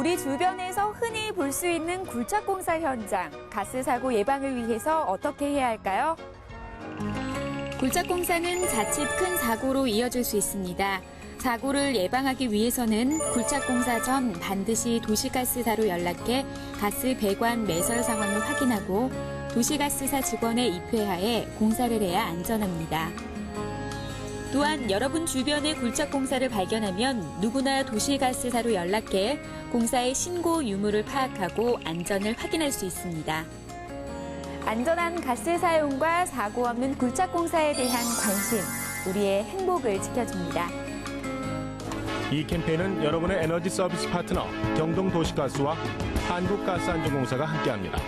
우리 주변에서 흔히 볼 수 있는 굴착 공사 현장, 가스 사고 예방을 위해서 어떻게 해야 할까요? 굴착 공사는 자칫 큰 사고로 이어질 수 있습니다. 사고를 예방하기 위해서는 굴착 공사 전 반드시 도시가스사로 연락해 가스 배관 매설 상황을 확인하고 도시가스사 직원의 입회하에 공사를 해야 안전합니다. 또한 여러분 주변에 굴착 공사를 발견하면 누구나 도시가스사로 연락해 공사의 신고 유무를 파악하고 안전을 확인할 수 있습니다. 안전한 가스 사용과 사고 없는 굴착 공사에 대한 관심, 우리의 행복을 지켜줍니다. 이 캠페인은 여러분의 에너지 서비스 파트너 경동도시가스와 한국가스안전공사가 함께합니다.